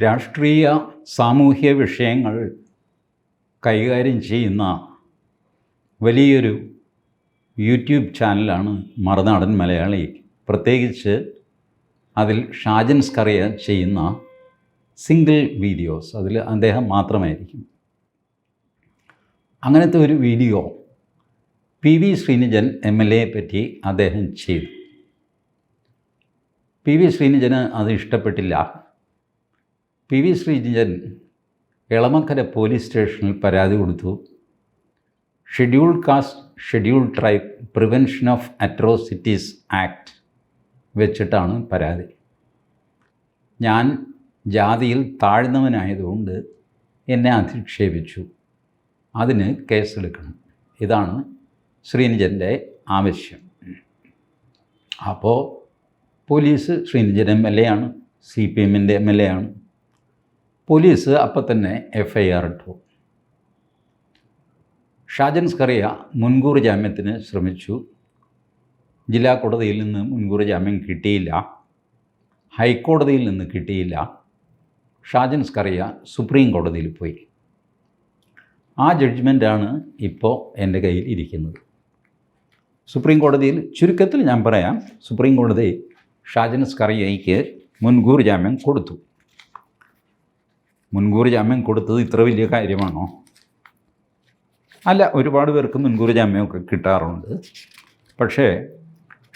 രാഷ്ട്രീയ സാമൂഹ്യ വിഷയങ്ങൾ കൈകാര്യം ചെയ്യുന്ന വലിയൊരു യൂട്യൂബ് ചാനലാണ് മറുനാടൻ മലയാളി. പ്രത്യേകിച്ച് അതിൽ ഷാജൻ സ്കറിയ ചെയ്യുന്ന സിംഗിൾ വീഡിയോസ് അതിൽ അദ്ദേഹം മാത്രമായിരിക്കും. അങ്ങനത്തെ ഒരു video P V Srinijan M L എയെ പറ്റി അദ്ദേഹം ചെയ്തു. പി വി ശ്രീനിജന് അത് ഇഷ്ടപ്പെട്ടില്ല. P V Srinijan Elamakkara police സ്റ്റേഷനിൽ പരാതി കൊടുത്തു. Schedule caste schedule tribe prevention of atrocities act വെച്ചിട്ടാണ് പരാതി. ഞാൻ ജാതിയിൽ താഴ്ന്നവനായതുകൊണ്ട് എന്നെ അധിക്ഷേപിച്ചു. അതിന് കേസെടുക്കണം. ഇതാണ് ശ്രീനിജന്റെ ആവശ്യം. അപ്പോൾ police Srinijan M L A ആണ് സി പി എമ്മിന്റെ എം എൽ എ ആണ്. പോലീസ് അപ്പം തന്നെ എഫ് ഐ ആർ ഇട്ടു. ഷാജൻ സ്കറിയ മുൻകൂർ ജാമ്യത്തിന് ശ്രമിച്ചു. ജില്ലാ കോടതിയിൽ നിന്ന് മുൻകൂർ ജാമ്യം കിട്ടിയില്ല. ഹൈക്കോടതിയിൽ നിന്ന് കിട്ടിയില്ല. ഷാജൻ സ്കറിയ സുപ്രീം കോടതിയിൽ പോയി. ആ ജഡ്ജ്മെന്റാണ് ഇപ്പോൾ എന്റെ കയ്യിൽ ഇരിക്കുന്നത്. സുപ്രീം കോടതിയിൽ ചുരുക്കത്തിൽ ഞാൻ പറയാം സുപ്രീം കോടതി ഷാജൻ സ്കറിയയ്ക്ക് മുൻകൂർ ജാമ്യം കൊടുത്തു. മുൻകൂർ ജാമ്യം കൊടുത്തത് ഇത്ര വലിയ കാര്യമാണോ? അല്ല ഒരുപാട് പേർക്ക് മുൻകൂർ ജാമ്യമൊക്കെ കിട്ടാറുണ്ട്. പക്ഷേ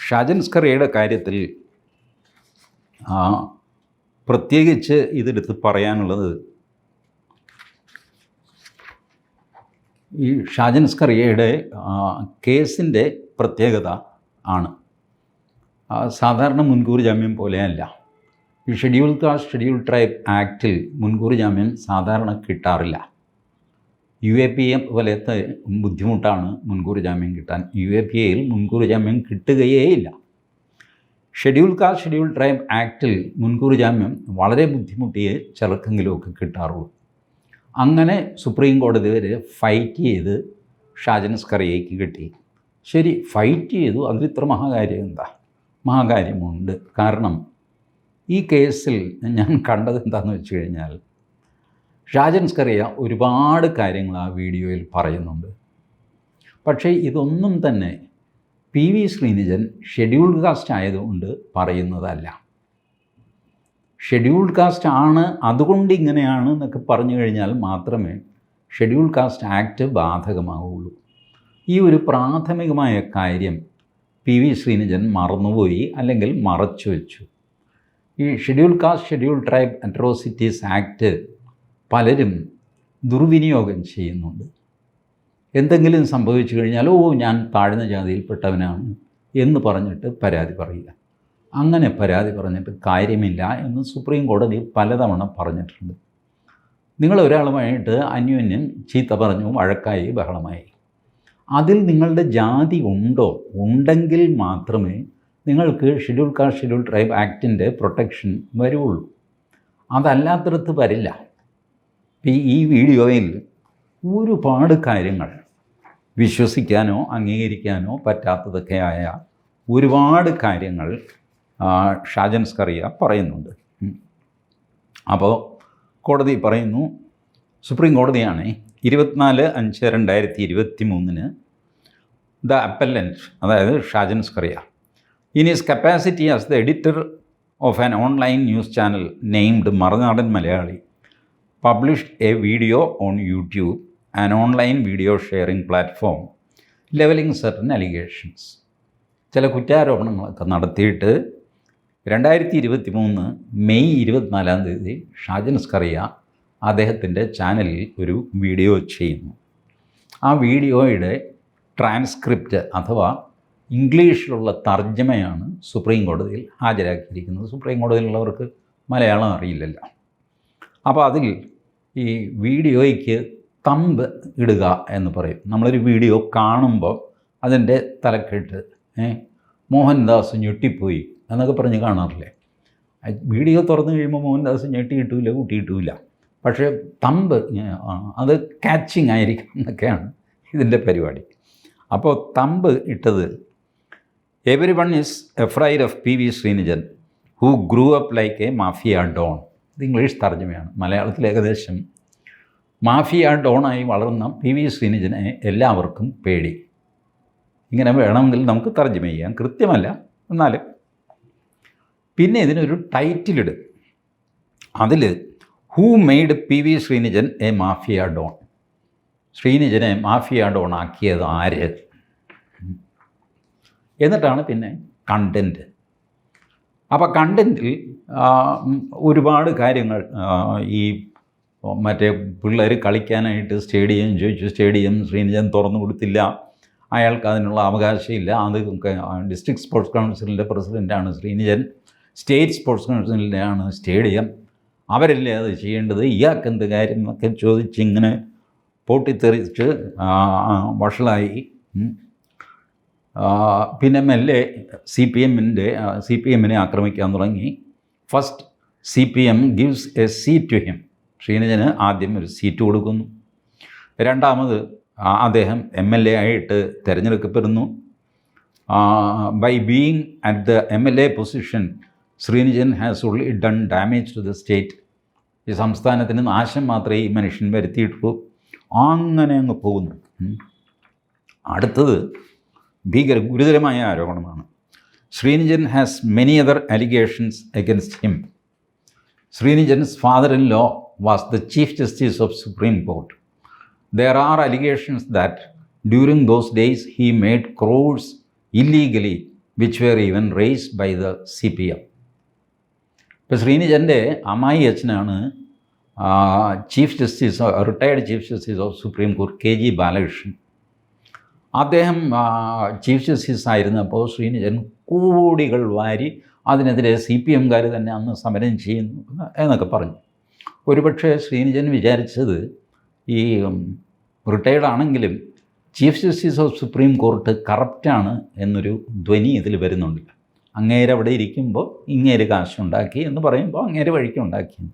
ഷാജൻ സ്കറിയയുടെ കാര്യത്തിൽ പ്രത്യേകിച്ച് ഇതെടുത്ത് പറയാനുള്ളത് ഈ ഷാജൻ സ്കറിയയുടെ കേസിന്റെ പ്രത്യേകത ആണ്. സാധാരണ മുൻകൂർ ജാമ്യം പോലെയല്ല. ഈ ഷെഡ്യൂൾ കാസ്റ്റ് ഷെഡ്യൂൾ ട്രൈബ് ആക്റ്റിൽ മുൻകൂർ ജാമ്യം സാധാരണ കിട്ടാറില്ല. യു എ പി എ പോലത്തെ ബുദ്ധിമുട്ടാണ് മുൻകൂർ ജാമ്യം കിട്ടാൻ. യു എ പി എയിൽ മുൻകൂർ ജാമ്യം കിട്ടുകയേയില്ല. ഷെഡ്യൂൾ കാസ്റ്റ് ഷെഡ്യൂൾ ട്രൈബ് ആക്റ്റിൽ മുൻകൂർ ജാമ്യം വളരെ ബുദ്ധിമുട്ടിയേ ചിലർക്കെങ്കിലുമൊക്കെ കിട്ടാറുള്ളൂ. അങ്ങനെ സുപ്രീം കോടതി വരെ ഫൈറ്റ് ചെയ്ത് ഷാജൻ സ്കറിയയ്ക്ക് കിട്ടി. ശരി ഫൈറ്റ് ചെയ്തു. അതിലിത്ര മഹാകാര്യം എന്താ? മഹാകാര്യമുണ്ട്. കാരണം ഈ കേസിൽ ഞാൻ കണ്ടത് എന്താണെന്ന് വെച്ച് കഴിഞ്ഞാൽ ഷാജൻസ്കറിയ ഒരുപാട് കാര്യങ്ങൾ ആ വീഡിയോയിൽ പറയുന്നുണ്ട്. പക്ഷേ ഇതൊന്നും തന്നെ P V Srinijan scheduled caste ആയതുകൊണ്ട് പറയുന്നതല്ല. ഷെഡ്യൂൾഡ് കാസ്റ്റ് ആണ് അതുകൊണ്ട് ഇങ്ങനെയാണ് എന്നൊക്കെ പറഞ്ഞു കഴിഞ്ഞാൽ മാത്രമേ ഷെഡ്യൂൾഡ് കാസ്റ്റ് ആക്ട് ബാധകമാവുള്ളൂ. ഈ ഒരു പ്രാഥമികമായ കാര്യം പി വി ശ്രീനിജൻ മറന്നുപോയി അല്ലെങ്കിൽ മറച്ചു വെച്ചു ഈ schedule caste schedule tribe atrocities act പലരും ദുർവിനിയോഗം ചെയ്യുന്നുണ്ട്. എന്തെങ്കിലും സംഭവിച്ചു കഴിഞ്ഞാൽ ഓ ഞാൻ താഴ്ന്ന ജാതിയിൽപ്പെട്ടവനാണ് എന്ന് പറഞ്ഞിട്ട് പരാതി പറയുക. അങ്ങനെ പരാതി പറഞ്ഞിട്ട് കാര്യമില്ല എന്ന് സുപ്രീം കോടതി പലതവണ പറഞ്ഞിട്ടുണ്ട്. നിങ്ങൾ ഒരാളുമായിട്ട് അന്യോന്യം ചീത്ത പറഞ്ഞു വഴക്കായി ബഹളമായി. അതിൽ നിങ്ങളുടെ ജാതി ഉണ്ടോ? ഉണ്ടെങ്കിൽ മാത്രമേ നിങ്ങൾക്ക് ഷെഡ്യൂൾ കാസ്റ്റ് ഷെഡ്യൂൾ ട്രൈബ് ആക്ടിന്റെ പ്രൊട്ടക്ഷൻ വരുള്ളൂ അതല്ലാത്തടത്ത് വരില്ല. ഈ വീഡിയോയിൽ ഒരുപാട് കാര്യങ്ങൾ വിശ്വസിക്കാനോ അംഗീകരിക്കാനോ പറ്റാത്തതൊക്കെയായ ഒരുപാട് കാര്യങ്ങൾ ഷാജൻ സ്കറിയ പറയുന്നുണ്ട്. അപ്പോൾ കോടതി പറയുന്നു സുപ്രീം കോടതിയാണ് ഇരുപത്തിനാല് അഞ്ച് രണ്ടായിരത്തി ഇരുപത്തി മൂന്നിന് ദ അപ്പല്ലന്റ് അതായത് Shajan Scaria in his capacity as the editor of an online news channel named Marunadan Malayali published a video on YouTube and online video sharing platform levelling certain allegations ചില കുറ്റാരോപണങ്ങളൊക്കെ നടത്തിയിട്ട് രണ്ടായിരത്തി ഇരുപത്തി മൂന്ന് May ഇരുപത്തിനാലാം തീയതി ഷാജൻ സ്കറിയ അദ്ദേഹത്തിന്റെ ചാനലിൽ ഒരു വീഡിയോ ചെയ്യുന്നു. ആ വീഡിയോയുടെ ട്രാൻസ്ക്രിപ്റ്റ് അഥവാ ഇംഗ്ലീഷിലുള്ള തർജമയാണ് സുപ്രീം കോടതിയിൽ ഹാജരാക്കിയിരിക്കുന്നത്. സുപ്രീം കോടതിയിലുള്ളവർക്ക് മലയാളം അറിയില്ലല്ലോ. അപ്പോൾ അതിൽ ഈ വീഡിയോയ്ക്ക് തമ്പ് ഇടുക എന്ന് പറയും. നമ്മളൊരു വീഡിയോ കാണുമ്പോൾ അതിന്റെ തലക്കെട്ട് മോഹൻദാസ് ഞെട്ടിപ്പോയി എന്നൊക്കെ പറഞ്ഞ് കാണാറില്ലേ? വീഡിയോ തുറന്നു കഴിയുമ്പോൾ മോഹൻദാസ് ഞെട്ടി കിട്ടൂല കൂട്ടി കിട്ടൂല പക്ഷേ തമ്പ് അത് കാച്ചിങ് ആയിരിക്കും എന്നൊക്കെയാണ് ഇതിന്റെ പരിപാടി. അപ്പോൾ തമ്പ് ഇട്ടത് everyone is afraid of P V Srinijan who grew up like a mafia don ഇത് ഇംഗ്ലീഷ് തർജമയാണ്. മലയാളത്തിൽ ഏകദേശം മാഫിയ ഡോണായി വളർന്ന പി വി ശ്രീനിജനെ എല്ലാവർക്കും പേടി. ഇങ്ങനെ വേണമെങ്കിൽ നമുക്ക് തർജമ ചെയ്യാം. കൃത്യമല്ല. എന്നാലും പിന്നെ ഇതിനൊരു ടൈറ്റിലിട് അതിൽ who made P V Srinijan a mafia don ശ്രീനിജനെ mafia don ആക്കിയത് ആര്? എന്നിട്ടാണ് പിന്നെ കണ്ടന്റ് അപ്പോൾ കണ്ടന്റിൽ ഒരുപാട് കാര്യങ്ങൾ ഈ മറ്റേ പിള്ളേർ കളിക്കാനായിട്ട് സ്റ്റേഡിയം ചോദിച്ചു സ്റ്റേഡിയം ശ്രീനിജൻ തുറന്നു കൊടുത്തില്ല. അയാൾക്ക് അതിനുള്ള അവകാശമില്ല. അത് ഡിസ്ട്രിക്ട് സ്പോർട്സ് കൗൺസിലിന്റെ പ്രസിഡന്റാണ് ശ്രീനിജൻ. സ്റ്റേറ്റ് സ്പോർട്സ് കൗൺസിലിന്റെയാണ് സ്റ്റേഡിയം. അവരല്ലേ അത് ചെയ്യേണ്ടത്? ഇയാൾക്ക് എന്ത് കാര്യം എന്നൊക്കെ ചോദിച്ചിങ്ങനെ പൊട്ടിത്തെറിച്ച് വഷളായി പിന്നെ മെല്ലെ സി പി എമ്മിന്റെ സി പി എമ്മിനെ ആക്രമിക്കാൻ തുടങ്ങി. First C P M gives a seat to him ശ്രീനിജന് ആദ്യം ഒരു സീറ്റ് കൊടുക്കുന്നു. രണ്ടാമത് അദ്ദേഹം എം എൽ എ ആയിട്ട് തിരഞ്ഞെടുക്കപ്പെടുന്നു. By being at the M L A position Srinijan has only done damage to the state ഈ സംസ്ഥാനത്തിന് നാശം മാത്രമേ ഈ മനുഷ്യൻ വരുത്തിയിട്ടുള്ളൂ. അങ്ങനെ അങ്ങ് പോകുന്നു. അടുത്തത് ഭീകര ഗുരുതരമായ ആരോപണമാണ്. Srinijan has many other allegations against him Srinijan's father in law was the chief justice of supreme court there are allegations that during those days he made crores illegally which were even raised by the C P M ഇപ്പോൾ ശ്രീനിജന്റെ അമ്മായി അച്ഛനാണ് chief justice retired chief justice of supreme court K G Balakrishnan അദ്ദേഹം chief justice ആയിരുന്നപ്പോൾ ശ്രീനിജൻ കോടികൾ വാരി അതിനെതിരെ C P എംകാർ തന്നെ അന്ന് സമരം ചെയ്യുന്നു എന്നൊക്കെ പറഞ്ഞു. ഒരുപക്ഷെ ശ്രീനിജൻ വിചാരിച്ചത് ഈ റിട്ടയർഡ് ആണെങ്കിലും chief justice of supreme court കറപ്റ്റാണ് എന്നൊരു ധ്വനി ഇതിൽ വരുന്നുണ്ട്. അങ്ങേര് അവിടെ ഇരിക്കുമ്പോൾ ഇങ്ങേര് കാശുണ്ടാക്കി എന്ന് പറയുമ്പോൾ അങ്ങേര് വഴിക്കുണ്ടാക്കി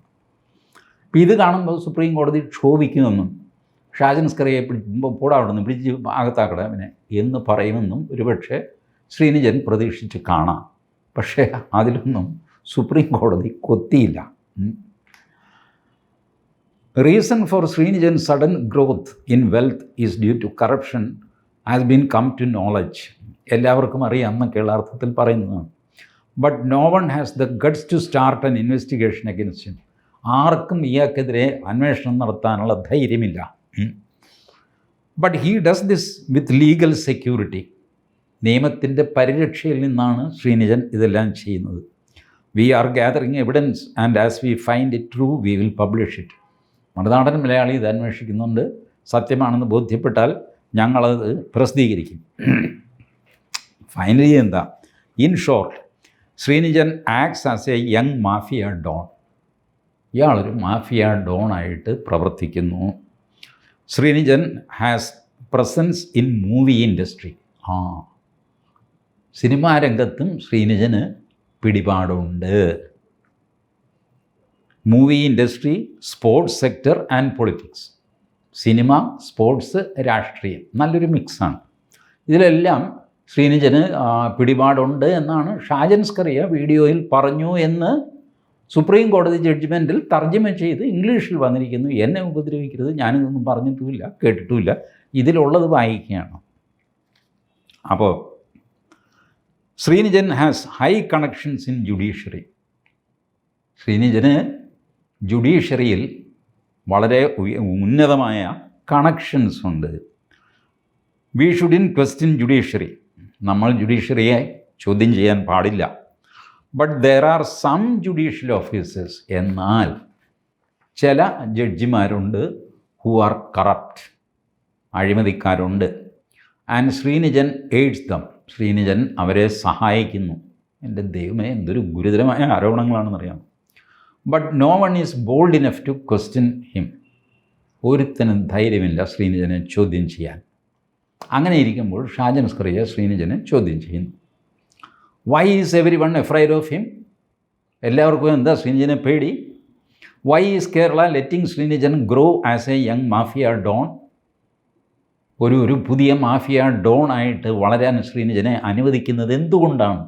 ഇത് കാണുമ്പോൾ സുപ്രീം കോടതി ക്ഷോഭിക്കുമെന്നും ഷാജൻ സ്കറിയെ പോടാ പിടിച്ച് അകത്താക്കട. അവനെ എന്ന് പറയുമെന്നും ഒരുപക്ഷെ ശ്രീനിജൻ പ്രതീക്ഷിച്ച് കാണാം. പക്ഷേ അതിലൊന്നും സുപ്രീം കോടതി കൊത്തിയില്ല. Reason for Srinijan sudden growth in wealth is due to corruption has been come to knowledge. എല്ലാവർക്കും അറിയാം എന്നൊക്കെയുള്ള അർത്ഥത്തിൽ പറയുന്നതാണ് but no one has the guts to start an investigation against ആർക്കും ഇയാൾക്കെതിരെ അന്വേഷണം നടത്താനുള്ള ധൈര്യമില്ല. But he does this with legal security നിയമത്തിന്റെ പരിരക്ഷയിൽ നിന്നാണ് ശ്രീനിജൻ ഇതെല്ലാം ചെയ്യുന്നത്. We are gathering evidence and as we find it true we will publish it Marunadan Malayali ഇത് അന്വേഷിക്കുന്നുണ്ട്. സത്യമാണെന്ന് ബോധ്യപ്പെട്ടാൽ ഞങ്ങളത് പ്രസിദ്ധീകരിക്കും. ഫൈനലി എന്താ? In short Srinijan acts as a young mafia don ഇയാളൊരു മാഫിയ ഡോണായിട്ട് പ്രവർത്തിക്കുന്നു. Srinijan has presence in movie industry ah. Cinema രംഗത്തും ശ്രീനിജന് പിടിപാടുണ്ട്. Movie industry sports sector and politics cinema sports രാഷ്ട്രീയം നല്ലൊരു മിക്സാണ് ഇതിലെല്ലാം ശ്രീനിജന് പിടിപാടുണ്ട് എന്നാണ് ഷാജൻ സ്കറിയ വീഡിയോയിൽ പറഞ്ഞു എന്ന് സുപ്രീം കോടതി ജഡ്ജ്മെന്റിൽ തർജമ ചെയ്ത് ഇംഗ്ലീഷിൽ വന്നിരിക്കുന്നു. എന്നെ ഉപദ്രവിക്കരുത്. ഞാനിതൊന്നും പറഞ്ഞിട്ടുമില്ല കേട്ടിട്ടുമില്ല. ഇതിലുള്ളത് വായിക്കുകയാണ്. അപ്പോൾ Srinijan has high connections in judiciary Srinijan ജുഡീഷ്യറിയിൽ വളരെ ഉന്നതമായ കണക്ഷൻസ് ഉണ്ട്. We should in question judiciary നമ്മൾ ജുഡീഷ്യറിയെ ചോദ്യം ചെയ്യാൻ പാടില്ല. But there are some judicial officers എന്നാൽ ചില ജഡ്ജിമാരുണ്ട് who are corrupt അഴിമതിക്കാരുണ്ട്. And Srinijan aids them Srinijan അവരെ സഹായിക്കുന്നു. എന്റെ ദൈവമേ എന്തൊരു ഗുരുതരമായ ആരോപണങ്ങളാണെന്നറിയാം but no one is bold enough to question him ഒരുത്തനും ധൈര്യമില്ല ശ്രീനിജനെ ചോദ്യം ചെയ്യാൻ. അങ്ങനെ ഇരിക്കുമ്പോൾ ഷാജൻ സ്കറിയ ശ്രീനിജനെ ചോദ്യം ചെയ്യുന്നു. Why is everyone afraid of him എല്ലാവർക്കും എന്താ ശ്രീനിജനെ പേടി? Why is Kerala letting Srinijan grow as a young mafia don ഒരു ഒരു പുതിയ മാഫിയ ഡോൺ ആയിട്ട് വളരാൻ ശ്രീനിജനെ അനുവദിക്കുന്നത് എന്തുകൊണ്ടാണ്?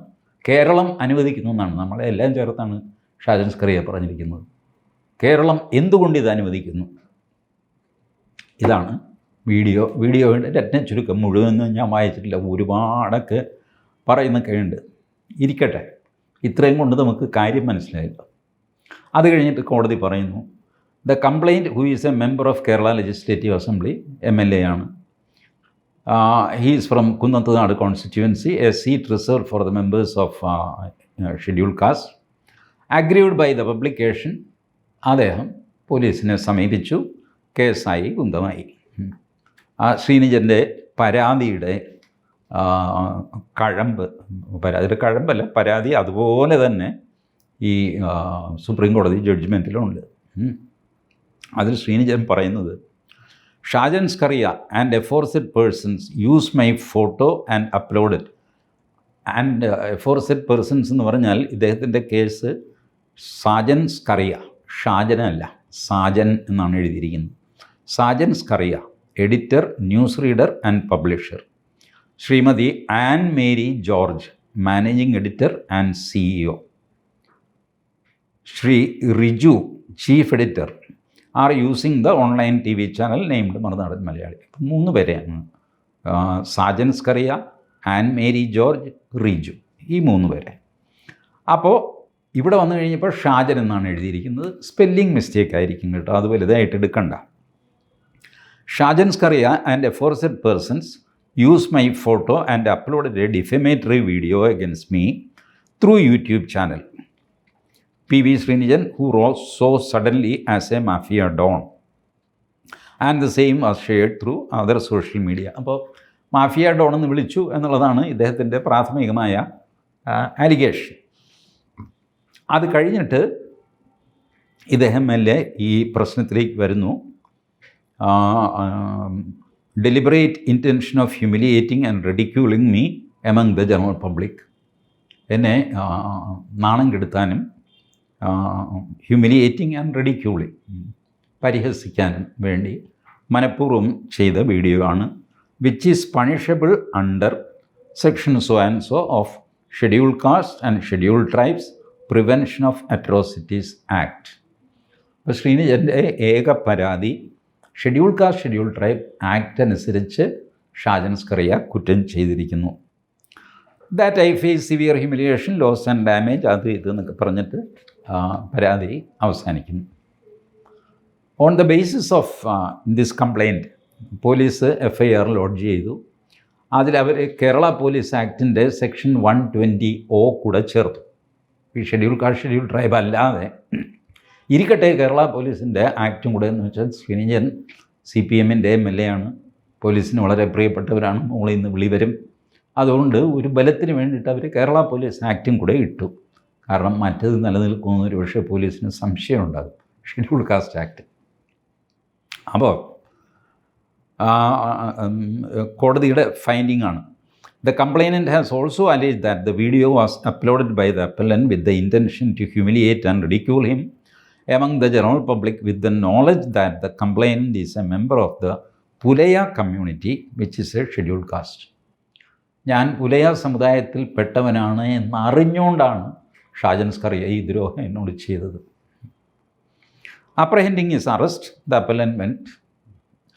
കേരളം അനുവദിക്കുന്നു എന്നാണ്. നമ്മളെ എല്ലാം ചേർത്താണ് ഷാജൻ സ്കറിയ പറഞ്ഞിരിക്കുന്നത്. കേരളം എന്തുകൊണ്ട് ഇത് അനുവദിക്കുന്നു? ഇതാണ് വീഡിയോ. വീഡിയോയുടെ രത്ന ചുരുക്കം മുഴുവനൊന്നും ഞാൻ വായിച്ചിട്ടില്ല. ഒരുപാടൊക്കെ പറയുന്നൊക്കെ ഉണ്ട് ഇരിക്കട്ടെ. ഇത്രയും കൊണ്ട് നമുക്ക് കാര്യം മനസ്സിലായല്ലോ. അത് കഴിഞ്ഞിട്ട് കോടതി പറയുന്നു the complaint who is a member of Kerala legislative assembly M L A ആണ്. He's from Kunnathunad constituency a seat reserve for the members of schedule caste aggrieved by the publication അദ്ദേഹം പോലീസിനെ സമീപിച്ചു. കേസായി കുന്തമായി. ആ ശ്രീനിജന്റെ പരാതിയുടെ കഴമ്പ് പരാതി കഴമ്പല്ല പരാതി അതുപോലെ തന്നെ ഈ സുപ്രീം കോടതി ജഡ്ജ്മെന്റിലുണ്ട്. അതിൽ ശ്രീനിജൻ പറയുന്നത് Shajan Scaria and aforesaid persons use my photo and upload and aforesaid persons എന്ന് പറഞ്ഞാൽ ഇദ്ദേഹത്തിന്റെ കേസ് സാജൻ സ്കറിയ ഷാജനല്ല സാജൻ എന്നാണ് എഴുതിയിരിക്കുന്നത്. Sajan Scaria editor news reader and publisher Shrimati Ann Mary George managing editor and CEO. Shri Riju chief editor are using the online T V channel named Marunadan Malayali. മൂന്ന് പേരെയാണ് ആ, സാജൻ സ്കറിയ ആൻ മേരി ജോർജ് റിജു ഈ മൂന്ന് പേരെ. അപ്പോൾ ഇവിടെ വന്നു കഴിഞ്ഞപ്പോൾ ഷാജൻ എന്നാണ് എഴുതിയിരിക്കുന്നത്. സ്പെല്ലിംഗ് മിസ്റ്റേക്ക് ആയിരിക്കും കേട്ടോ അത് വലുതായിട്ട് എടുക്കണ്ട. Shajan Scaria and aforesaid persons use my photo and uploaded a defamatory video against me through YouTube channel P V Srinijan who rose so suddenly as a mafia don and the same was shared through other social media അപ്പോൾ mafia don എന്ന് വിളിച്ചു എന്നുള്ളതാണ് ഇദ്ദേഹത്തിന്റെ പ്രാഥമികമായ ആലിഗേഷൻ അത് കഴിഞ്ഞിട്ട് ഇദ്ദേഹം മെല്ലെ ഈ പ്രശ്നത്തിലേക്ക് വരുന്നു. Deliberate intention of humiliating and ridiculing me amongst the general public എന്നെ നാണം കെടുത്താനും ഹ്യൂമിലിയേറ്റിംഗ് ആൻഡ് റെഡിക്യൂളിങ് പരിഹസിക്കാനും വേണ്ടി മനഃപൂർവം ചെയ്ത വീഡിയോ ആണ് which is punishable under section so and so of schedule caste and schedule tribes prevention of atrocities act അപ്പോൾ ശ്രീനിജന്റെ ഏക പരാതി schedule caste schedule tribe act അനുസരിച്ച് ഷാജൻ സ്കറിയ കുറ്റം ചെയ്തിരിക്കുന്നു. That I face severe humiliation loss and damage അത് ഇത് എന്നൊക്കെ പറഞ്ഞിട്ട് പരാതി അവസാനിക്കുന്നു. On the basis of this complaint police F I R lodge ചെയ്തു. അതിൽ അവർ കേരള പോലീസ് ആക്ടിന്റെ സെക്ഷൻ വൺ ട്വന്റി ഒ കൂടെ ചേർത്തു. ഈ ഷെഡ്യൂൾ കാസ്റ്റ് ഷെഡ്യൂൾ ട്രൈബ് അല്ലാതെ ഇരിക്കട്ടെ കേരള പോലീസിന്റെ ആക്റ്റും കൂടെ എന്ന് വെച്ചാൽ ശ്രീനിജൻ സി പി എമ്മിന്റെ എം എൽ എ ആണ് പോലീസിന് വളരെ പ്രിയപ്പെട്ടവരാണ്. മോളിൽ നിന്ന് വിളി വരും അതുകൊണ്ട് ഒരു ബലത്തിന് വേണ്ടിയിട്ട് അവർ കേരള പോലീസ് ആക്റ്റും കൂടെ ഇട്ടു. കാരണം മറ്റത് നിലനിൽക്കുന്ന ഒരു പക്ഷേ പോലീസിന് സംശയം ഉണ്ടാകും ഷെഡ്യൂൾ കാസ്റ്റ് ആക്ട്. അപ്പോൾ കോടതിയുടെ ഫൈൻഡിംഗ് ആണ്. The complainant has also allege that the video was uploaded by the appellant with the intention to humiliate and ridicule him. Among the general public with the knowledge that the complainant is a member of the Pulaya community which is a schedule caste ഞാൻ പുലയ സമുദായത്തിൽ പെട്ടവനാണ് എന്ന് അറിഞ്ഞുകൊണ്ടാണ് ഷാജൻ സ്കറിയ ഈ ദ്രോഹം എന്നോട് ചെയ്തത്. Apprehending is arrest the apprehension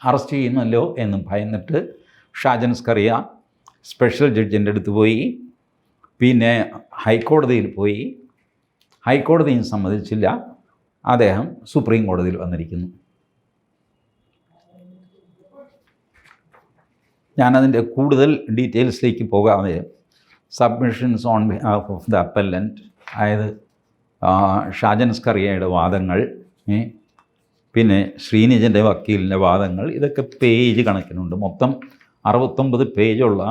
arrest ചെയ്യുന്നല്ലോ എന്ന് ഭയന്നിട്ട് Shajan Scaria special ജഡ്ജിന്റെ അടുത്ത് പോയി. പിന്നെ ഹൈക്കോടതിയിൽ പോയി. ഹൈക്കോടതിയും സമ്മതിച്ചില്ല. അദ്ദേഹം സുപ്രീം കോടതിയിൽ വന്നിരിക്കുന്നു. ഞാനതിന്റെ കൂടുതൽ ഡീറ്റെയിൽസിലേക്ക് പോകാതെ submissions on behalf of the appellant അതായത് ഷാജൻ സ്കറിയയുടെ വാദങ്ങൾ പിന്നെ ശ്രീനിജന്റെ വക്കീലിന്റെ വാദങ്ങൾ ഇതൊക്കെ പേജ് കണക്കിനുണ്ട്. മൊത്തം അറുപത്തൊമ്പത് പേജുള്ള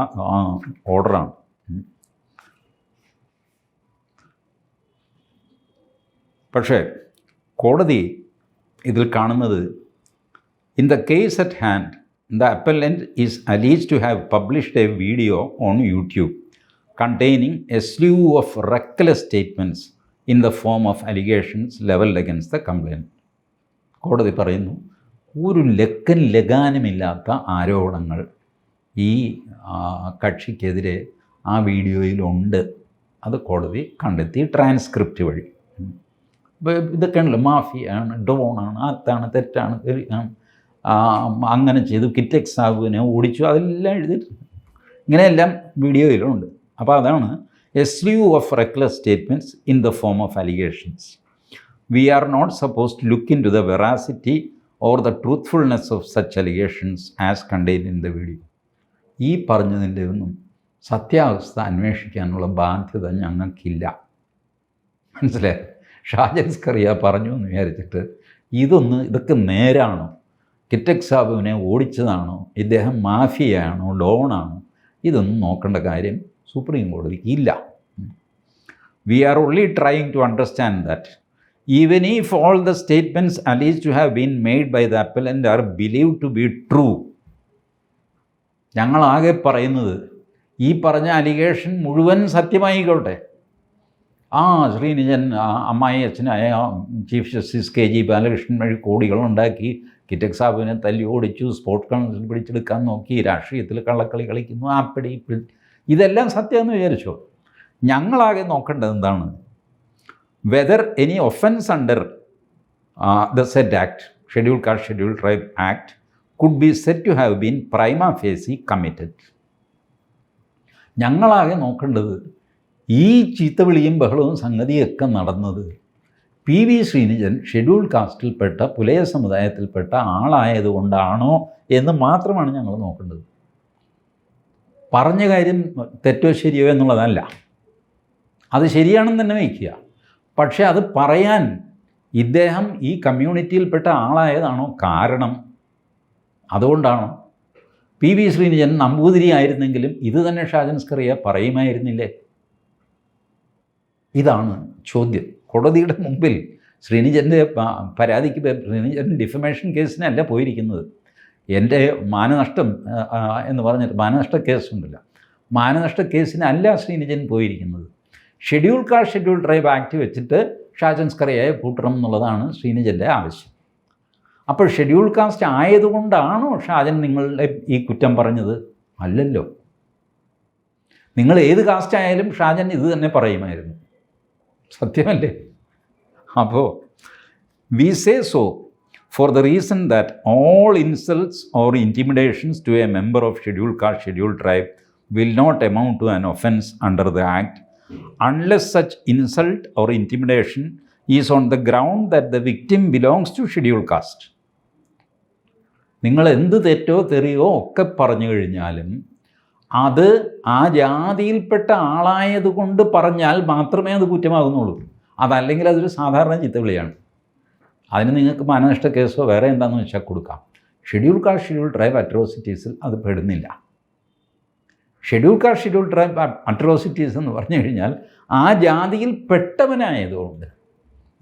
ഓർഡറാണ്. പക്ഷേ കോടതി ഇതിൽ കാണുന്നത് in the case at hand the appellant is alleged to have published a video on YouTube containing a slew of reckless statements in the form of allegations levelled against the complaint കോടതി പറയുന്നു ഒരു ലക്കൻ ലഗാനമില്ലാത്ത ആരോപണങ്ങൾ ഈ കക്ഷിക്കെതിരെ ആ വീഡിയോയിലുണ്ട് അത് കോടതി കണ്ടെത്തി transcript വഴി. ഇതൊക്കെയാണല്ലോ മാഫിയാണ് ഡോണാണ് അതാണ് തെറ്റാണ് അങ്ങനെ ചെയ്തു കിറ്റെക്സ് ആകുവിനെ ഓടിച്ചു അതെല്ലാം എഴുതിയിട്ടുണ്ട്. ഇങ്ങനെയെല്ലാം വീഡിയോയിലുണ്ട്. അപ്പോൾ അതാണ് S U of reckless statements in the form of allegations. We are not suppose to look into the veracity or the truthfulness of such allegations as contain in the video. ഈ പറഞ്ഞതിന്റെ ഒന്നും സത്യാവസ്ഥ അന്വേഷിക്കാനുള്ള ബാധ്യത ഞങ്ങൾക്കില്ല. മനസ്സിലായി? ഷാജൻസ്കറിയ പറഞ്ഞു എന്ന് വിചാരിച്ചിട്ട് ഇതൊന്ന് ഇതൊക്കെ നേരാണോ? കിറ്റക് സാബുവിനെ ഓടിച്ചതാണോ? ഇദ്ദേഹം മാഫിയയാണോ? ഡോണാണോ? ഇതൊന്നും നോക്കേണ്ട കാര്യം സുപ്രീം കോടതിക്ക് ഇല്ല. We are only trying to understand that even if all the statements alleged to have been made by the appellant are believe to be true ഞങ്ങളാകെ പറയുന്നത് ഈ പറഞ്ഞ അലിഗേഷൻ മുഴുവൻ സത്യമായിക്കോട്ടെ. ആ ശ്രീനിജൻ അമ്മായി അച്ഛനായ chief justice K G Balakrishnan വഴി കോടികളുണ്ടാക്കി കിറ്റക് സാബുവിനെ തല്ലി ഓടിച്ചു സ്പോർട്സ് കൗൺസിൽ പിടിച്ചെടുക്കാൻ നോക്കി രാഷ്ട്രീയത്തിൽ കള്ളക്കളി കളിക്കുന്നു ആപ്പിടി പിടി ഇതെല്ലാം സത്യമെന്ന് വിചാരിച്ചോ? ഞങ്ങളാകെ നോക്കേണ്ടത് എന്താണ്? Whether any offence under the set act schedule caste schedule tribe act could be said to have been prima facie committed ഞങ്ങളാകെ നോക്കേണ്ടത് ഈ ചീത്തവിളിയും ബഹളവും സംഗതിയൊക്കെ നടന്നത് പി വി ശ്രീനിജൻ ഷെഡ്യൂൾ കാസ്റ്റിൽപ്പെട്ട പുലയ സമുദായത്തിൽപ്പെട്ട ആളായതുകൊണ്ടാണോ എന്ന് മാത്രമാണ് ഞങ്ങൾ നോക്കേണ്ടത്. പറഞ്ഞ കാര്യം തെറ്റോ ശരിയോ എന്നുള്ളതല്ല. അത് ശരിയാണെന്ന് തന്നെ വയ്ക്കുക. പക്ഷേ അത് പറയാൻ ഇദ്ദേഹം ഈ കമ്മ്യൂണിറ്റിയിൽപ്പെട്ട ആളായതാണോ കാരണം? അതുകൊണ്ടാണോ? പി വി ശ്രീനിജൻ നമ്പൂതിരി ആയിരുന്നെങ്കിലും ഇത് തന്നെ ഷാജൻസ്കറിയ പറയുമായിരുന്നില്ലേ? ഇതാണ് ചോദ്യം. കോടതിയുടെ മുമ്പിൽ ശ്രീനിജന്റെ പരാതിക്ക് ശ്രീനിജൻ ഡിഫമേഷൻ കേസിനല്ല പോയിരിക്കുന്നത്. എന്റെ മാനനഷ്ടം എന്ന് പറഞ്ഞിട്ട് മാനനഷ്ട കേസുണ്ടല്ലോ മാനനഷ്ട കേസിനല്ല ശ്രീനിജൻ പോയിരിക്കുന്നത്. Schedule caste schedule tribe act വെച്ചിട്ട് ഷാജൻസ്കറിയായ പൂട്ടണം എന്നുള്ളതാണ് ശ്രീനിജന്റെ ആവശ്യം. അപ്പോൾ ഷെഡ്യൂൾ കാസ്റ്റ് ആയതുകൊണ്ടാണോ ഷാജൻ നിങ്ങളുടെ ഈ കുറ്റം പറഞ്ഞത്? അല്ലല്ലോ. നിങ്ങൾ ഏത് കാസ്റ്റ് ആയാലും ഷാജൻ ഇത് തന്നെ പറയുമായിരുന്നു. സത്യമല്ലേ? അപ്പോൾ we say so for the reason that all insults or intimidations to a member of schedule caste schedule tribe will not amount to an offence under the act unless such insult or intimidation is on the ground that the victim belongs to schedule caste നിങ്ങൾ എന്ത് തെറ്റോ തെറിയോ ഒക്കെ പറഞ്ഞു കഴിഞ്ഞാലും അത് ആ ജാതിയിൽപ്പെട്ട ആളായതുകൊണ്ട് പറഞ്ഞാൽ മാത്രമേ അത് കുറ്റമാകുന്നുള്ളൂ. അതല്ലെങ്കിൽ അതൊരു സാധാരണ ചിത്തവിളിയാണ്. അതിന് നിങ്ങൾക്ക് മാനനഷ്ട കേസോ വേറെ എന്താണെന്ന് വെച്ചാൽ കൊടുക്കാം. ഷെഡ്യൂൾ കാസ്റ്റ് ഷെഡ്യൂൾ ട്രൈബ് അട്രോസിറ്റീസിൽ അത് പെടുന്നില്ല. Schedule caste schedule tribe atrocities എന്ന് പറഞ്ഞു കഴിഞ്ഞാൽ ആ ജാതിയിൽ പെട്ടവനായതുകൊണ്ട്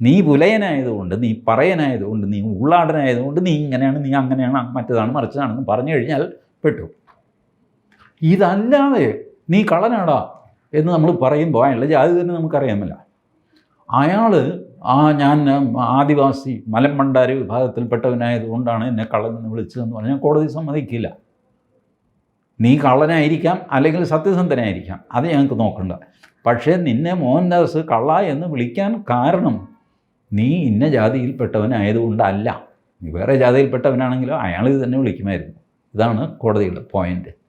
നീ പുലയനായതുകൊണ്ട് നീ പറയനായതുകൊണ്ട് നീ ഉള്ളാടനായതുകൊണ്ട് നീ ഇങ്ങനെയാണ് നീ അങ്ങനെയാണ് മറ്റേതാണ് മറിച്ചതാണെന്ന് പറഞ്ഞു കഴിഞ്ഞാൽ പെട്ടു. ഇതല്ലാതെ നീ കള്ളനാടാ എന്ന് നമ്മൾ പറയുമ്പോൾ അയാളുടെ ജാതി തന്നെ നമുക്കറിയാമല്ല. അയാൾ ആ ഞാൻ ആദിവാസി മലമ്പണ്ടാരി വിഭാഗത്തിൽപ്പെട്ടവനായതുകൊണ്ടാണ് എന്നെ കള്ളനെന്ന് വിളിച്ചതെന്ന് പറഞ്ഞാൽ കോടതി സമ്മതിക്കില്ല. നീ കള്ളനായിരിക്കാം അല്ലെങ്കിൽ സത്യസന്ധനായിരിക്കാം. അത് ഞങ്ങൾക്ക് നോക്കണ്ട. പക്ഷേ നിന്നെ മോഹൻദാസ് കള്ള എന്ന് വിളിക്കാൻ കാരണം നീ ഇന്ന ജാതിയിൽപ്പെട്ടവനായതുകൊണ്ടല്ല. നീ വേറെ ജാതിയിൽപ്പെട്ടവനാണെങ്കിലോ അയാൾ ഇത് തന്നെ വിളിക്കുമായിരുന്നു. ഇതാണ് കോടതിയുടെ പോയിന്റ്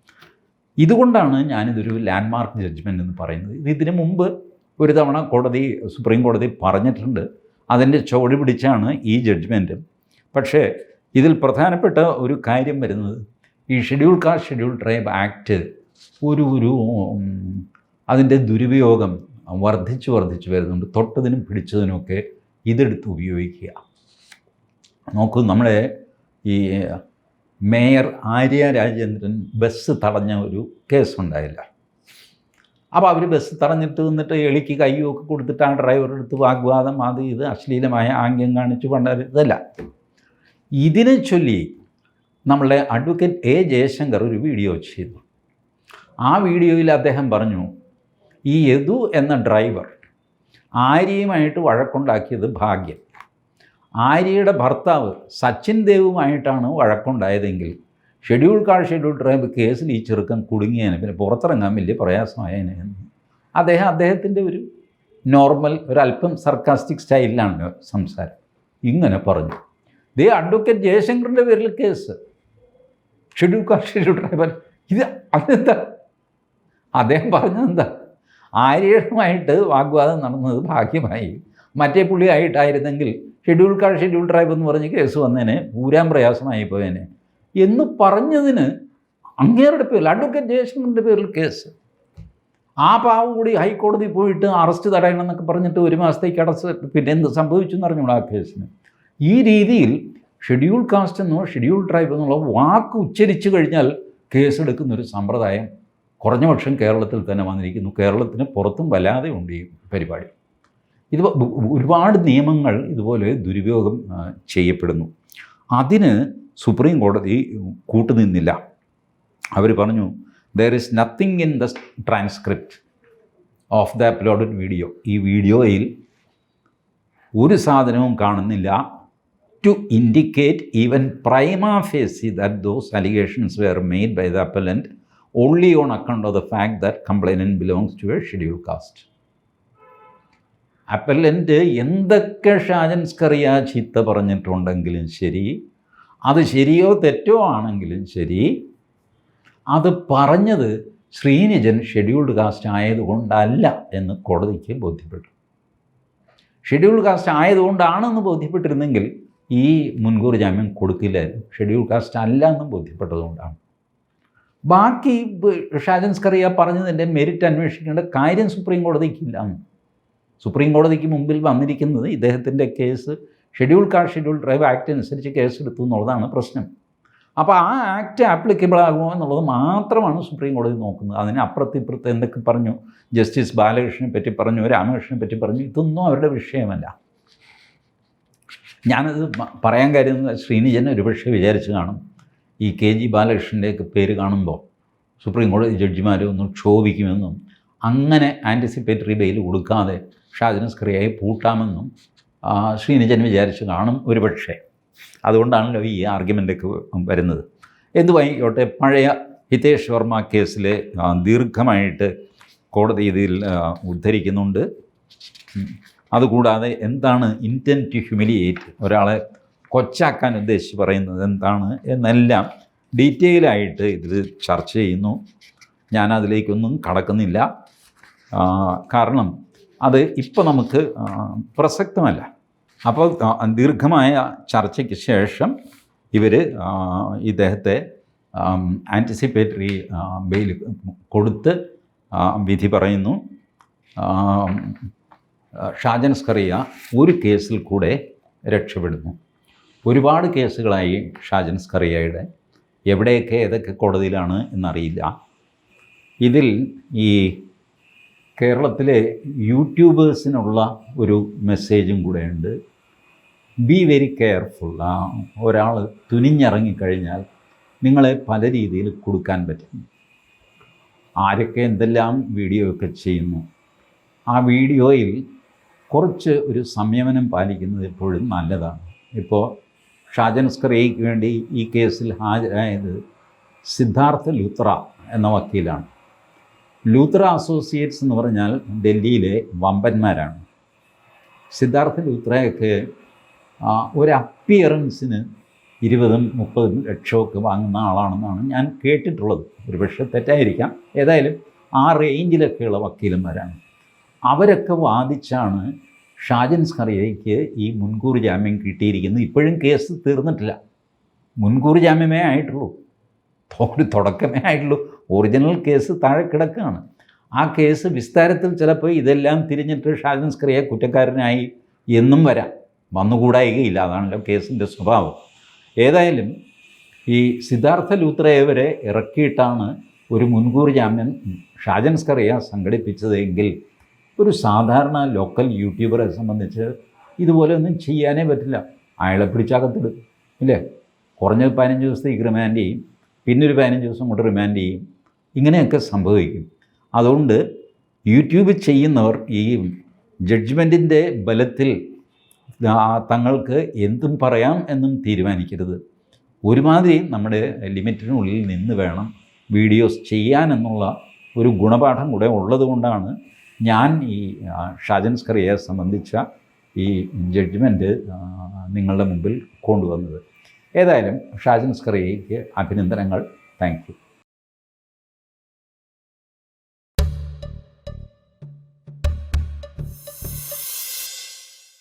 ഇതുകൊണ്ടാണ് ഞാനിതൊരു ലാൻഡ്മാർക്ക് ജഡ്ജ്മെന്റ് എന്ന് പറയുന്നത്. ഇത് ഇതിനു മുമ്പ് ഒരു തവണ കോടതി സുപ്രീം കോടതി പറഞ്ഞിട്ടുണ്ട്. അതിന്റെ ചോടി പിടിച്ചാണ് ഈ ജഡ്ജ്മെന്റും പക്ഷേ ഇതിൽ പ്രധാനപ്പെട്ട ഒരു കാര്യം വരുന്നത്. ഈ schedule caste schedule tribe act ഒരു ഒരു അതിന്റെ ദുരുപയോഗം വർദ്ധിച്ചു വർദ്ധിച്ചു വരുന്നുണ്ട്. തൊട്ടതിനും പിടിച്ചതിനുമൊക്കെ ഇതെടുത്ത് ഉപയോഗിക്കുക. നോക്കൂ നമ്മളെ ഈ മേയർ ആര്യ രാജേന്ദ്രൻ ബസ് തടഞ്ഞ ഒരു കേസുണ്ടായില്ല. അപ്പോൾ അവർ ബസ് തടഞ്ഞിട്ട് നിന്നിട്ട് എളിക്ക് കയ്യൊക്കെ കൊടുത്തിട്ട് ആ ഡ്രൈവറുടെ അടുത്ത് വാഗ്വാദം. അത് ഇത് അശ്ലീലമായ ആംഗ്യം കാണിച്ചു പണ്ടാൽ ഇതല്ല. ഇതിനെ ചൊല്ലി നമ്മളെ അഡ്വക്കേറ്റ് എ ജയശങ്കർ ഒരു വീഡിയോ ചെയ്തു. ആ വീഡിയോയിൽ അദ്ദേഹം പറഞ്ഞു ഈ യദു എന്ന ഡ്രൈവർ ആര്യയുമായിട്ട് വഴക്കുണ്ടാക്കിയത് ഭാഗ്യം. ആര്യയുടെ ഭർത്താവ് സച്ചിൻ ദേവുമായിട്ടാണ് വഴക്കുണ്ടായതെങ്കിൽ ഷെഡ്യൂൾ കാർഡ് ഷെഡ്യൂൾ ട്രൈബ് കേസിൽ ഈ ചെറുക്കം കുടുങ്ങിയതിന് പിന്നെ പുറത്തിറങ്ങാൻ വലിയ പ്രയാസമായതിനെ അദ്ദേഹം അദ്ദേഹത്തിന്റെ ഒരു നോർമൽ ഒരു അല്പം സർക്കാസ്റ്റിക് സ്റ്റൈലിലാണ് സംസാരം. ഇങ്ങനെ പറഞ്ഞു. ദേ അഡ്വക്കേറ്റ് ജയശങ്കറിന്റെ പേരിൽ case. Schedule caste schedule tribal ഇത് അതെന്താ? അദ്ദേഹം പറഞ്ഞതെന്താ? ആര്യയുമായിട്ട് വാഗ്വാദം നടന്നത് ഭാഗ്യമായി. മറ്റേ പുള്ളിയായിട്ടായിരുന്നെങ്കിൽ ഷെഡ്യൂൾ കാർഡ് ഷെഡ്യൂൾ ട്രൈബ് എന്ന് പറഞ്ഞ് കേസ് വന്നതിന് ഊരാൻ പ്രയാസമായി പോയതിന് എന്ന് പറഞ്ഞതിന് അങ്ങേരുടെ പേരിൽ അഡ്വക്കേറ്റ് ജയശങ്കറിന്റെ പേരിൽ കേസ്. ആ പാവം കൂടി ഹൈക്കോടതി പോയിട്ട് അറസ്റ്റ് തടയണം എന്നൊക്കെ പറഞ്ഞിട്ട് ഒരു മാസത്തേക്ക് അടച്ച് പിന്നെ എന്ത് സംഭവിച്ചു എന്ന് അറിഞ്ഞൂടാ ആ കേസിന്. ഈ രീതിയിൽ ഷെഡ്യൂൾ കാസ്റ്റ് എന്നോ ഷെഡ്യൂൾ ട്രൈബ് എന്നുള്ള വാക്ക് ഉച്ചരിച്ചു കഴിഞ്ഞാൽ കേസെടുക്കുന്ന ഒരു സമ്പ്രദായം കുറഞ്ഞ പക്ഷം കേരളത്തിൽ തന്നെ വന്നിരിക്കുന്നു. കേരളത്തിന് പുറത്തും വല്ലാതെ ഉണ്ട് ഈ പരിപാടി. ഇത് ഒരുപാട് നിയമങ്ങൾ ഇതുപോലെ ദുരുപയോഗം ചെയ്യപ്പെടുന്നു. അതിന് സുപ്രീം കോടതി കൂട്ടുനിന്നില്ല. അവർ പറഞ്ഞു there is nothing in the transcript of the uploaded video ഈ വീഡിയോയിൽ ഒരു സാധനവും കാണുന്നില്ല. To indicate even prima facie that those allegations were made by the appellant only on account of the fact that complainant belongs to a schedule caste appellant എന്തൊക്കെ ഷാജൻസ്കറിയ ചീത്ത പറഞ്ഞിട്ടുണ്ടെങ്കിലും ശരി അത് ശരിയോ തെറ്റോ ആണെങ്കിലും ശരി അത് പറഞ്ഞത് ശ്രീനിജൻ ഷെഡ്യൂൾഡ് കാസ്റ്റ് ആയതുകൊണ്ടല്ല എന്ന് കോടതിക്ക് ബോധ്യപ്പെട്ടു. ഷെഡ്യൂൾഡ് കാസ്റ്റ് ആയതുകൊണ്ടാണെന്ന് ബോധ്യപ്പെട്ടിരുന്നെങ്കിൽ ഈ മുൻകൂർ ജാമ്യം കൊടുക്കില്ലായിരുന്നു ഷെഡ്യൂൾ കാസ്റ്റ് അല്ല എന്നും ബോധ്യപ്പെട്ടതുകൊണ്ടാണ്. ബാക്കി ഷാജൻസ്കറിയ ഷാജൻ സ്കറിയ പറഞ്ഞതിന്റെ മെരിറ്റ് അന്വേഷിക്കേണ്ട കാര്യം സുപ്രീം കോടതിക്കില്ല. സുപ്രീം കോടതിക്ക് മുമ്പിൽ വന്നിരിക്കുന്നത് ഇദ്ദേഹത്തിന്റെ case schedule caste schedule tribe act അനുസരിച്ച് കേസ് എടുത്തു എന്നുള്ളതാണ് പ്രശ്നം. അപ്പോൾ ആ ആക്ട് ആപ്ലിക്കബിൾ ആകുമോ എന്നുള്ളത് മാത്രമാണ് സുപ്രീം കോടതി നോക്കുന്നത്. അതിന് അപ്പുറത്ത് ഇപ്പുറത്ത് എന്തൊക്കെ പറഞ്ഞു? ജസ്റ്റിസ് ബാലകൃഷ്ണനെ പറ്റി പറഞ്ഞു രാമകൃഷ്ണനെ പറ്റി പറഞ്ഞു. ഇതൊന്നും അവരുടെ വിഷയമല്ല. ഞാനത് പറയാൻ കാര്യം ശ്രീനിജൻ ഒരുപക്ഷെ വിചാരിച്ച് കാണും. ഈ കെ ജി ബാലകൃഷ്ണന്റെയൊക്കെ പേര് കാണുമ്പോൾ സുപ്രീം കോടതി ജഡ്ജിമാരെ ഒന്ന് ക്ഷോഭിക്കുമെന്നും അങ്ങനെ ആന്റിസിപ്പേറ്ററി ബെയിൽ കൊടുക്കാതെ ഷാജൻ സ്ക്രിയയെ പൂട്ടാമെന്നും ശ്രീനിജൻ വിചാരിച്ച് കാണും ഒരുപക്ഷെ. അതുകൊണ്ടാണല്ലോ ഈ ആർഗ്യുമെന്റൊക്കെ വരുന്നത്. എന്തുവായിക്കോട്ടെ പഴയ ഹിതേഷ് വർമ്മ കേസിൽ ദീർഘമായിട്ട് കോടതി ഇതിൽ ഉദ്ധരിക്കുന്നുണ്ട്. അതുകൂടാതെ എന്താണ് ഇന്റന്റ് ടു ഹ്യൂമിലിയേറ്റ് ഒരാളെ കൊച്ചാക്കാൻ ഉദ്ദേശിച്ച് പറയുന്നത് എന്താണ് എന്നെല്ലാം ഡീറ്റെയിലായിട്ട് ഇതിൽ ചർച്ച ചെയ്യുന്നു. ഞാനതിലേക്കൊന്നും കടക്കുന്നില്ല. കാരണം അത് ഇപ്പോൾ നമുക്ക് പ്രസക്തമല്ല. അപ്പോൾ ദീർഘമായ ചർച്ചയ്ക്ക് ശേഷം ഇവർ ഇദ്ദേഹത്തെ ആന്റിസിപ്പേറ്ററി ബെയിൽ കൊടുത്ത് വിധി പറയുന്നു. ഷാജൻ സ്കറിയ ഒരു കേസിൽ കൂടെ രക്ഷപ്പെടുന്നു. ഒരുപാട് കേസുകളായി ഷാജൻ സ്കറിയയുടെ. എവിടെയൊക്കെ ഏതൊക്കെ കോടതിയിലാണ് എന്നറിയില്ല. ഇതിൽ ഈ കേരളത്തിലെ യൂട്യൂബേഴ്സിനുള്ള ഒരു മെസ്സേജും കൂടെയുണ്ട്. ബി വെരി കെയർഫുൾ ആ ഒരാൾ തുനിഞ്ഞിറങ്ങിക്കഴിഞ്ഞാൽ നിങ്ങളെ പല രീതിയിൽ കൊടുക്കാൻ പറ്റും. ആരൊക്കെ എന്തെല്ലാം വീഡിയോ ഒക്കെ ചെയ്യുന്നു. ആ വീഡിയോയിൽ കുറച്ച് ഒരു സംയമനം പാലിക്കുന്നത് എപ്പോഴും നല്ലതാണ്. ഇപ്പോൾ ഷാജൻ സ്കറിയയ്ക്ക് വേണ്ടി ഈ കേസിൽ ഹാജരായത് സിദ്ധാർത്ഥ ലുത്ര എന്ന വക്കീലാണ്. ലൂത്ര അസോസിയേറ്റ്സ് എന്ന് പറഞ്ഞാൽ ഡൽഹിയിലെ വമ്പന്മാരാണ്. സിദ്ധാർത്ഥ ലൂത്രയൊക്കെ ഒരു അപ്പിയറൻസിന് ഇരുപതും മുപ്പതും ലക്ഷമൊക്കെ വാങ്ങുന്ന ആളാണെന്നാണ് ഞാൻ കേട്ടിട്ടുള്ളത്. ഒരു പക്ഷേ തെറ്റായിരിക്കാം. ഏതായാലും ആ റേഞ്ചിലൊക്കെയുള്ള വക്കീലന്മാരാണ്. അവരൊക്കെ വാദിച്ചാണ് ഷാജൻ സ്കറിയയ്ക്ക് ഈ മുൻകൂർ ജാമ്യം കിട്ടിയിരിക്കുന്നത്. ഇപ്പോഴും കേസ് തീർന്നിട്ടില്ല. മുൻകൂർ ജാമ്യമേ ആയിട്ടുള്ളൂ. തുടക്കമേ ആയിട്ടുള്ളൂ. ഒറിജിനൽ കേസ് താഴെ കിടക്കുകയാണ് ആ കേസ് വിസ്താരത്തിൽ ചിലപ്പോൾ ഇതെല്ലാം തിരിഞ്ഞിട്ട് ഷാജൻ സ്ക്രിയ കുറ്റക്കാരനായി എന്നും വരാം. വന്നുകൂടായികയില്ല. അതാണല്ലോ കേസിന്റെ സ്വഭാവം. ഏതായാലും ഈ സിദ്ധാർത്ഥ ലൂത്രയവരെ ഇറക്കിയിട്ടാണ് ഒരു മുൻകൂർ ജാമ്യം ഷാജൻ സ്കറിയ സംഘടിപ്പിച്ചതെങ്കിൽ ഒരു സാധാരണ ലോക്കൽ യൂട്യൂബറെ സംബന്ധിച്ച് ഇതുപോലെ ഒന്നും ചെയ്യാനേ പറ്റില്ല. അയാളെ പിടിച്ചകത്തിടും ഇല്ലേ? കുറഞ്ഞ പതിനഞ്ച് ദിവസത്തേക്ക് റിമാൻഡ് ചെയ്യും. പിന്നൊരു പതിനഞ്ച് ദിവസം കൊണ്ട് റിമാൻഡ് ചെയ്യും. ഇങ്ങനെയൊക്കെ സംഭവിക്കും. അതുകൊണ്ട് യൂട്യൂബ് ചെയ്യുന്നവർ ഈ ജഡ്ജ്മെന്റിന്റെ ബലത്തിൽ തങ്ങൾക്ക് എന്തും പറയാം എന്നും തീരുമാനിക്കരുത്. ഒരുമാതിരി നമ്മുടെ ലിമിറ്റിനുള്ളിൽ നിന്ന് വേണം വീഡിയോസ് ചെയ്യാനെന്നുള്ള ഒരു ഗുണപാഠം കൂടെ ഉള്ളതുകൊണ്ടാണ് ഞാൻ ഈ ഷാജൻ സ്കറിയെ സംബന്ധിച്ച ഈ ജഡ്ജ്മെന്റ് നിങ്ങളുടെ മുമ്പിൽ കൊണ്ടുവന്നത്. ഏതായാലും ഷാജൻ സ്കറിയയ്ക്ക് അഭിനന്ദനങ്ങൾ. Thank you.